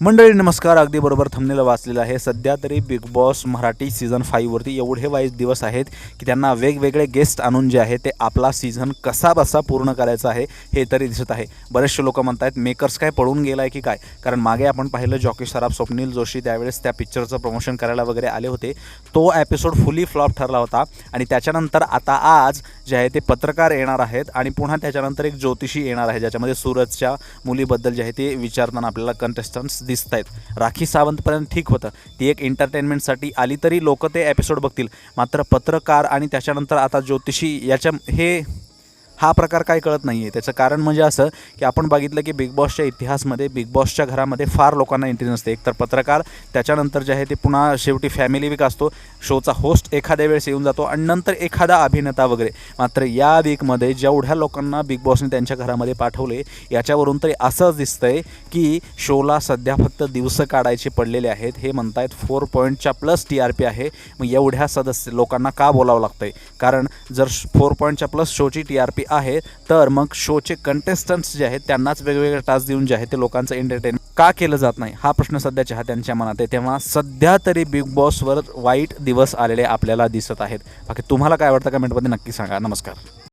मंडळी नमस्कार. अगदी बरोबर थंबनेला वाचलेलं आहे. सध्या तरी बिग बॉस मराठी सीझन फाईव्हवरती एवढे वाईज दिवस आहेत की त्यांना वेगवेगळे गेस्ट आणून जे आहे ते आपला सीझन कसा बसा पूर्ण करायचा आहे हे तरी दिसत आहे. बरेचसे लोक आहेत मेकर्स काय पळून गेला आहे की काय? कारण मागे आपण पाहिलं जॉकी सराफ स्वप्नील जोशी त्यावेळेस त्या पिक्चरचं प्रमोशन करायला वगैरे आले होते. तो एपिसोड फुली फ्लॉप ठरला होता आणि त्याच्यानंतर आता आज जे आहे ते पत्रकार येणार आहेत आणि पुन्हा त्याच्यानंतर एक ज्योतिषी येणार आहे ज्याच्यामध्ये सूरजच्या मुलीबद्दल जे आहे ते विचारताना आपल्याला कंटेस्टंट्स दिसत आहेत राखी सावंतपर्यंत ठीक होतं. ती एक एंटरटेनमेंटसाठी आली तरी लोक ते एपिसोड बघतील. मात्र पत्रकार आणि त्याच्यानंतर आता ज्योतिषी याच्या हे हा प्रकार काय कळत नाही आहे त्याचं कारण म्हणजे असं की आपण बघितलं की बिग बॉसच्या इतिहासमध्ये बिग बॉसच्या घरामध्ये फार लोकांना एंट्री नसते. एकतर पत्रकार त्याच्यानंतर जे आहे ते पुन्हा शेवटी फॅमिली वीक असतो. शोचा होस्ट एखाद्या वेळेस येऊन जातो आणि नंतर एखादा अभिनेता वगैरे. मात्र या वीकमध्ये जेवढ्या लोकांना बिग बॉसने त्यांच्या घरामध्ये पाठवले याच्यावरून तरी असंच दिसतंय की शोला सध्या फक्त दिवसं काढायचे पडलेले आहेत. हे म्हणतायत फोर पॉईंटच्या प्लस टी आर पी आहे. मग एवढ्या सदस्य लोकांना का बोलावं लागतंय? कारण जर फोर पॉईंटच्या प्लस शोची टी आर पी आहे तर मग शोचे कंटेस्टंट्स जे आहेत त्यांनाच वेगवेगळे टास्क देऊन जे आहे ते लोकांचं एंटरटेन का केलं जात नाही? हा प्रश्न सध्या चाहत्यांच्या मनात आहे. तेव्हा सध्या तरी बिग बॉसवर वाईट दिवस आलेले आपल्याला दिसत आहेत. बाकी तुम्हाला काय वाटतं? कमेंटमध्ये नक्की सांगा. नमस्कार.